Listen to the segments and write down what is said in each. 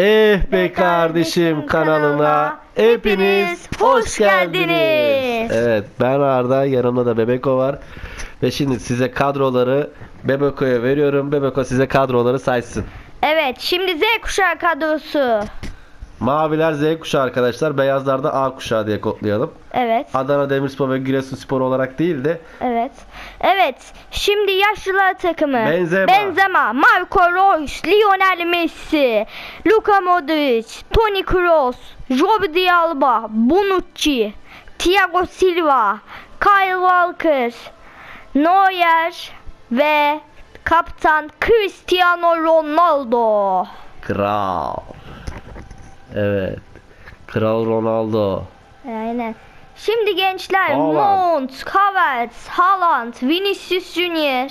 Eh be kardeşim kanalına hepiniz hoş geldiniz. Evet ben Arda yanımda da Bebeko var. Ve şimdi size kadroları Bebeko'ya veriyorum. Bebeko size kadroları saysın. Evet şimdi Z kuşağı kadrosu. Maviler Z kuşağı arkadaşlar. Beyazlar da A kuşağı diye kodlayalım. Evet. Adana Demirspor ve Giresunspor olarak değil de Evet. Evet. Şimdi yaşlılar takımı. Benzema. Benzema, Marco Reus, Lionel Messi, Luka Modric, Toni Kroos, Jordi Alba, Bonucci, Thiago Silva, Kyle Walker, Neuer ve kaptan Cristiano Ronaldo. Kral. Evet. Kral Ronaldo. Aynen. Şimdi gençler Haaland. Mount, Havertz, Haaland, Vinicius Junior.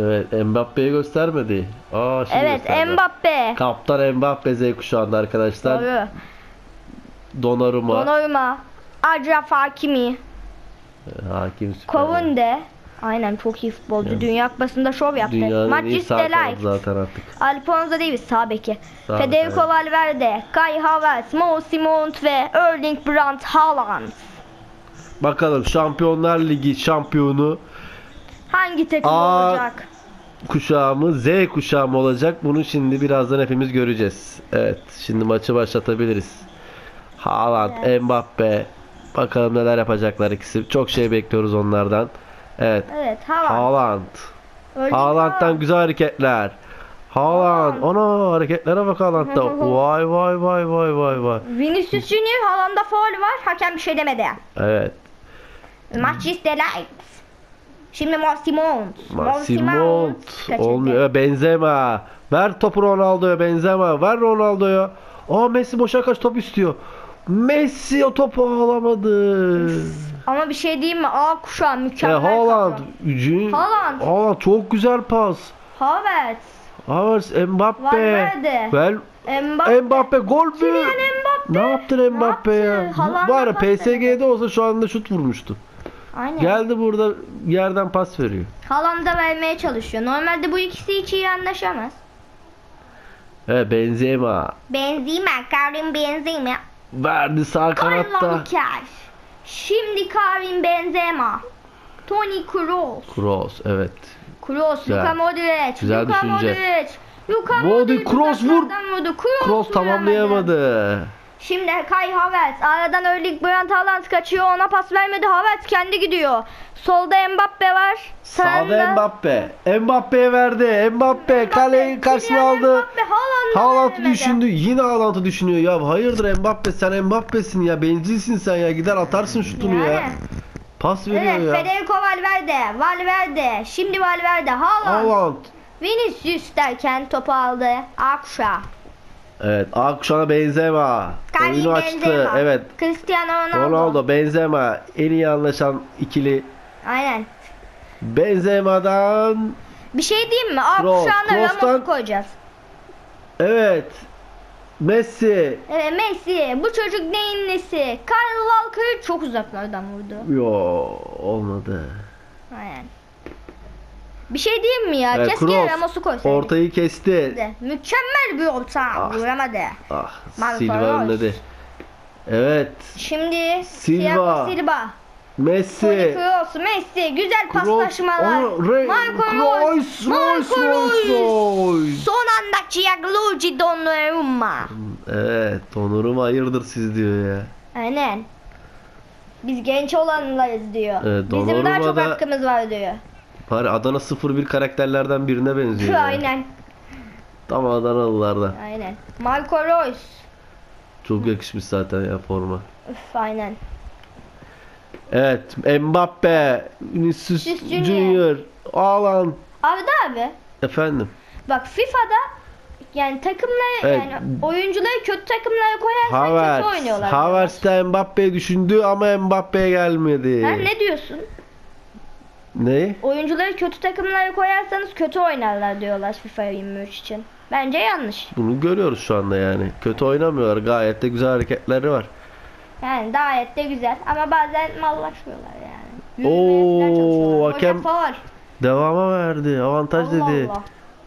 Evet Mbappe'yi göstermedi. Aa, şimdi Evet gösterdi. Mbappe. Kaptan Mbappe Z kuşağında arkadaşlar. Doğru. Donnarumma. Donnarumma, Acraf Hakimi, Hakim süper. Kovunde. Aynen çok iyi futbolcu. Evet. Dünya Kupası'nda şov yaptı. Dünyanın en iyi Matthijs sağ de kanadı Ligt, zaten artık. Alfonso Davies sağ beki. Sağ Federico bek, Valverde, Kai Havertz, Mosi Mount ve Erling Brandt Haaland. Bakalım Şampiyonlar Ligi şampiyonu Hangi takım Aa. olacak? kuşağı mı Z kuşağı mı olacak? Bunu şimdi birazdan hepimiz göreceğiz. Evet şimdi maçı başlatabiliriz. Haaland, Mbappe. Bakalım neler yapacaklar ikisi. Çok şey bekliyoruz onlardan. Evet. Evet Haaland. Haaland'dan Haaland. güzel hareketler. Haaland. Ana hareketlere bak Haaland'da. Vay vay vay vay vay vay. Vinicius Junior Haaland'da faul var. Hakem bir şey demedi. Evet. De Ligt. Şimdi Mount. kaçırdı. Olmuyor. Benzema. Ver topu Ronaldo'ya Benzema. Ver Ronaldo'ya. Aa Messi boşa kaç top istiyor. Messi o topu alamadı. Ama bir şey diyeyim mi? A kuşağı E, mükemmel. Haaland. kadro. Cün- Haaland. Haaland çok güzel pas. Havertz. Havertz, Mbappe. Valverde. Ver. Mbappe. Mbappe gol mü? Kylian Mbappe. Ne yaptın Mbappe yaptı? ya? Verdi. PSG'de olsa şu anda şut vurmuştu. Aynen. Geldi burada yerden pas veriyor. Haaland'a vermeye çalışıyor. Normalde bu ikisi hiç iyi anlaşamaz. Evet Benzema. Benzema, Karim Benzema. Verdi sağ Kanatta. kanatta. Şimdi Karim Benzema. Toni Kroos. Kroos evet. Kroos, Güzel. Luka Modric. Güzel Luka düşünce. Modric. Luka Modric, Modric. Kroos vur. Kroos, tamamlayamadı. Şimdi Kai Havertz. Aradan Erling Brandt Haaland kaçıyor. Ona pas vermedi. Havertz kendi gidiyor. Solda Mbappe var. Sağda Mbappe. Mbappe'ye verdi. Mbappe kaleyi karşısına aldı. Mbappe Haaland'ı düşündü. Yine Haaland'ı düşünüyor. Ya hayırdır Mbappe sen Mbappe'sin ya. Bencilsin sen ya. Gider atarsın şutunu ya. Yani. Pas veriyor Evet ya. Federico Valverde. Valverde. Şimdi Valverde. Haaland. Haaland. Vinicius derken topu aldı. Akşa. Evet. A kuşağına Benzema. Karim Oyunu açtı. Benzema. Evet. Cristiano Ronaldo. Ronaldo, Benzema en iyi anlaşan ikili. Aynen. Benzema'dan Bir şey diyeyim mi? A Kroos. kuşağına Kroos'tan- Ramos'u koyacağız. evet. Messi. Evet Messi. Bu çocuk neyin nesi? Kyle Walker çok uzaklardan vurdu. Yo olmadı. Aynen. Bir şey diyeyim mi ya? Evet, Keşke Kroos Ramos'u koysaydı. ortayı kesti. De. Mükemmel bir orta. Ah. Vuramadı. Ah Marco Silva önledi. Evet. Şimdi Silva. Silva. Toni Messi. Kroos, Messi, güzel paslaşmalar. Marco Reus, Marco Reus. Son anda Gianluigi Donnarumma. Evet. Donnarumma hayırdır siz diyor ya. Aynen. Biz genç olanlarız diyor. Evet, Bizim daha çok hakkımız var diyor. Bari Adana 01 karakterlerden birine benziyor. ya. Aynen. Tam Adanalılardan. Aynen. Marco Reus. Çok yakışmış zaten ya forma. Üf aynen. Evet. Mbappe. Vinicius Vinicius Junior. Junior. Haaland. Arda abi. Efendim. Bak FIFA'da yani takımları Evet. yani oyuncuları kötü takımlara koyarsan kötü Havertz. oynuyorlar. Havertz de Mbappe'yi düşündü ama Mbappe'ye gelmedi. Sen ne diyorsun? Ne? Oyuncuları kötü takımlara koyarsanız kötü oynarlar diyorlar FIFA 23 için. Bence yanlış. Bunu görüyoruz şu anda yani. Kötü oynamıyorlar. Gayet de güzel hareketleri var. Yani gayet de güzel ama bazen mallaşıyorlar yani. Oo, hakem- faul. Devama verdi. Avantaj Allah dedi. Allah.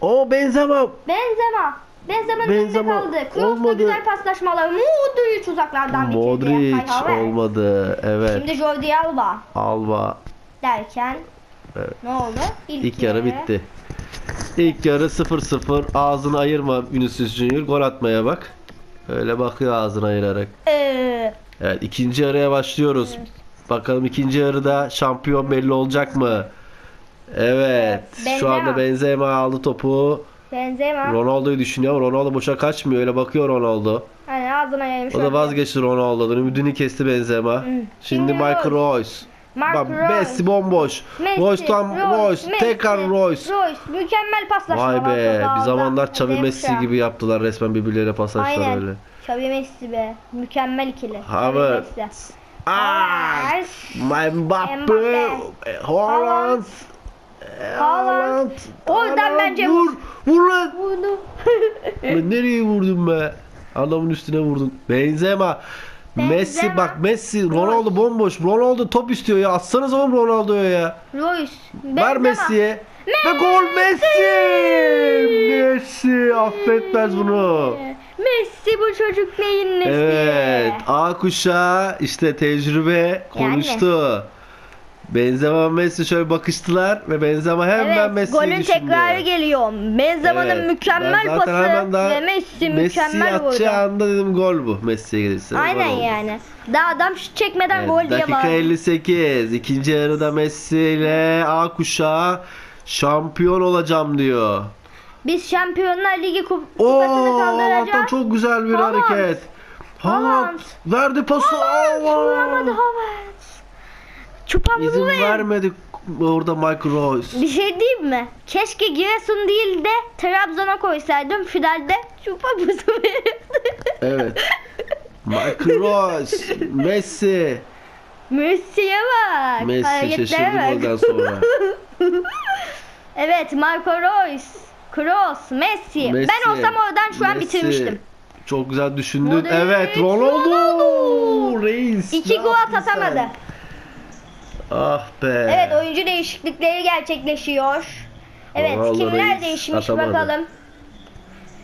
O Benzema. Benzema. Benzema'nın Benzema kaldı. Kroos'la güzel paslaşmalar. Modric uzaklardan bitirdi. Modric olmadı. Evet. Şimdi Jordi Alba Alba. Derken Evet. ne oldu? İlk yarı bitti. İlk yarı 0-0. Ağzını ayırma Vinicius Junior. Gol atmaya bak. Öyle bakıyor ağzını ayırarak. Ee, Evet ikinci yarıya başlıyoruz. Bakalım ikinci yarıda şampiyon belli olacak mı? Evet. Benzema. Şu anda Benzema aldı topu. Benzema. Ronaldo'yu düşünüyor. ama Ronaldo boşa kaçmıyor. Öyle bakıyor Ronaldo. Hani ağzına yaymış. O da vazgeçti Ronaldo'dan. Ümidini kesti Benzema. Şimdi Şimdi Michael Royce. Mark Bak Royce. Messi bomboş. Messi, Royce tam Royce. Messi, Tekrar Royce. Royce. Mükemmel paslaşma. Vay be. Bir zamanlar Xavi Messi gibi yaptılar resmen birbirlerine pasajlar Aynen. öyle. Xavi Messi be. Mükemmel ikili. Aa! Havertz. Mbappe. Mbappe. Haaland. Haaland. Oradan bence vur. Vur lan. Vurdu. Ben nereye vurdum be? Adamın üstüne vurdun. Benzema. Messi bak Messi Ronaldo bomboş. Ronaldo top istiyor ya. Atsanız oğlum Ronaldo'ya ya. Royce. Ver. Messi'ye. Ve gol Messi. Messi affetmez bunu. Messi bu çocuk neyin nesi? Evet. A kuşağı işte tecrübe konuştu. Benzema Messi şöyle bakıştılar ve Benzema hemen Evet, Messi'yi golün düşündü. tekrarı geliyor. Benzema'nın Evet. mükemmel zaten hemen pası daha ve Messi mükemmel vurdu. atacağı anda dedim gol bu. Messi'ye gelirse. Aynen gol oldu. yani. Daha adam şut çekmeden Evet, gol diye dakika bağırdı. 58. İkinci yarıda Messi ile A kuşağı şampiyon olacağım diyor. Biz Şampiyonlar Ligi kup- Oo, kupasını Allah'tan kaldıracağız. çok güzel bir Haaland. hareket. Haaland Haaland. verdi pası. Haaland vuramadı Allah. Çupa İzin vermedi orada Michael Royce. Bir şey diyeyim mi? Keşke Giresun değil de Trabzon'a koysaydım. Finalde çupa buzu verirdi. Evet. Michael Royce, Messi. Messi'ye bak. Messi Hareketlere şaşırdı bak. golden sonra. evet Marco Reus, Kroos, Messi. Messi, Ben olsam oradan şu an Messi. bitirmiştim. Çok güzel düşündün. Modric, evet Ronaldo. Ronaldo. Reis. İki ne gol yaptın atamadı. Ah be. Evet oyuncu değişiklikleri gerçekleşiyor. Evet Ronaldo kimler Reis değişmiş atamadı. bakalım.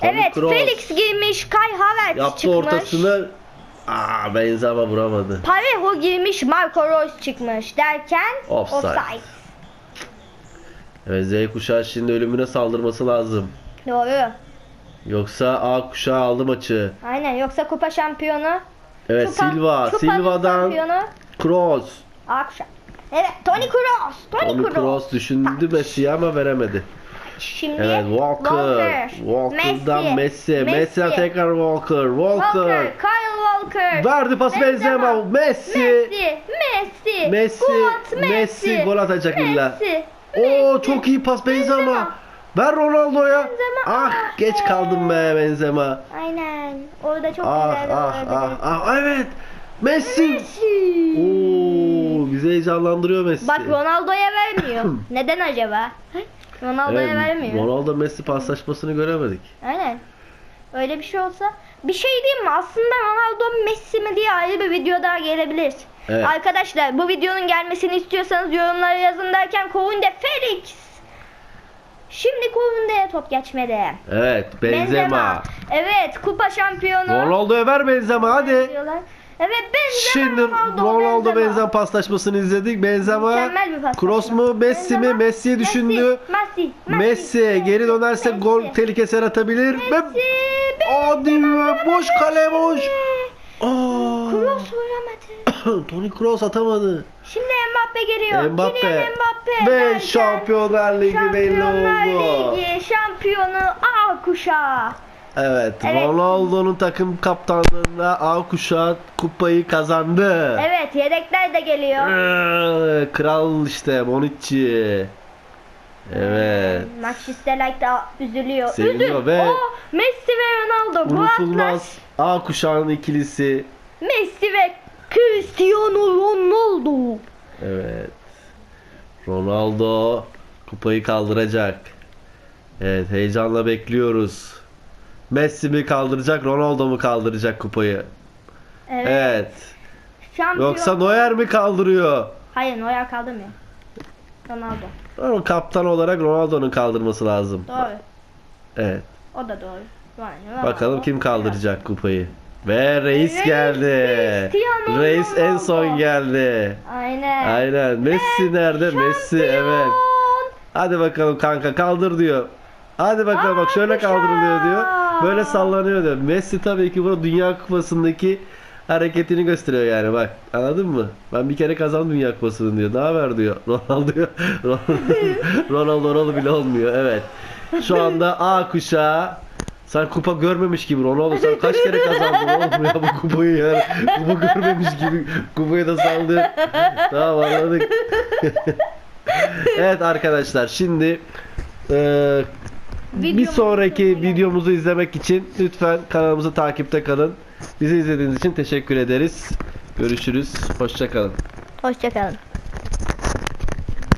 Toni evet Kroos Felix girmiş, Kai Havertz Yaptı çıkmış. ortasını. Aa Benzema vuramadı. Parejo girmiş, Marco Reus çıkmış derken Offside. offside. Evet Z kuşağı şimdi ölümüne saldırması lazım. Doğru. Yoksa A kuşağı aldı maçı. Aynen yoksa kupa şampiyonu. Evet Kupa- Silva. kupanın Silva'dan şampiyonu Kroos. Akşam. Evet Toni Kroos. Toni, Toni Kroos. Kroos düşündü Messi'yi ama veremedi. Şimdi Evet Walker. Walker'dan Messi. Messi'den tekrar Walker. Walker. Walker. Kyle Walker. Verdi pas Benzema. Messi. Messi. Messi. Messi. Gol, Messi. Messi gol atacak illa. Messi. Oo Messi. çok iyi pas Benzema. Benzema. Ver Ronaldo'ya. Benzema. Ah Ah geç be. kaldım be Benzema. Aynen. Orada çok Ah güzel ah bir ah ah evet. Messi. Messi. Oo bizi heyecanlandırıyor Messi. Bak Ronaldo'ya vermiyor. Neden acaba? Ronaldo'ya Evet, vermiyor. Ronaldo Messi paslaşmasını göremedik. Aynen. Öyle bir şey olsa. Bir şey diyeyim mi? Aslında Ronaldo Messi mi diye ayrı bir video daha gelebilir. Evet. Arkadaşlar bu videonun gelmesini istiyorsanız yorumlara yazın derken Kovunde Felix. Şimdi Kovunde'ye top geçmedi. Evet Benzema. Evet kupa şampiyonu. Ronaldo'ya ver Benzema hadi. diyorlar. Evet Benzema Şimdi Ronaldo, Ronaldo Benzema paslaşmasını izledik. Benzema Mükemmel bir paslaşma. Kroos mu Messi mi? Benzema, Messi'yi düşündü. Messi, Messi geri dönerse Messi. gol tehlikesi yaratabilir. Ve Messi, hadi be, boş kale boş. Aa. Kroos vuramadı. Toni Kroos atamadı. Şimdi Mbappe geliyor. Mbappe. Kylian Mbappe. Ve derken Şampiyonlar Ligi belli Şampiyonlar oldu. Ligi şampiyonu A kuşağı. Evet, Evet. Ronaldo'nun takım kaptanlığında A kuşağı kupayı kazandı. Evet yedekler de geliyor. Ee, Kral işte Bonucci. Evet. Manchester United üzülüyor. Seviniyor Üzül. ve- Oh, Messi ve Ronaldo. Bu atlar Unutulmaz A kuşağının ikilisi. Messi ve Cristiano Ronaldo. Evet. Ronaldo kupayı kaldıracak. Evet, heyecanla bekliyoruz. Messi mi kaldıracak, Ronaldo mu kaldıracak kupayı? Evet. Evet. Şampiyon. Yoksa Neuer mi kaldırıyor? Hayır Neuer kaldırmıyor. Ronaldo. Ama kaptan olarak Ronaldo'nun kaldırması lazım. Doğru. Evet. O da doğru. Aynen. Bakalım kim kaldıracak kupayı. Ve reis Reis, geldi. Cristiano Reis en son geldi. Aynen. Aynen. Messi nerede? Messi evet. Hadi bakalım kanka kaldır diyor. Hadi bakalım bak şöyle kaldırılıyor diyor. Böyle sallanıyor diyor. Messi tabii ki burada Dünya Kupası'ndaki hareketini gösteriyor yani bak. Anladın mı? Ben bir kere kazandım Dünya Kupası'nı diyor. Ne haber diyor. Ronaldo diyor. Ronaldo Ronaldo bile olmuyor. Evet. Şu anda A kuşağı sen kupa görmemiş gibi Ronaldo sen kaç kere kazandın oğlum ya bu kupayı yani. Kupa görmemiş gibi kupayı da saldın. Tamam anladık. evet arkadaşlar şimdi eee, bir sonraki videomuzu izlemek için lütfen kanalımızı takipte kalın. Bizi izlediğiniz için teşekkür ederiz. Görüşürüz. Hoşçakalın. Hoşçakalın.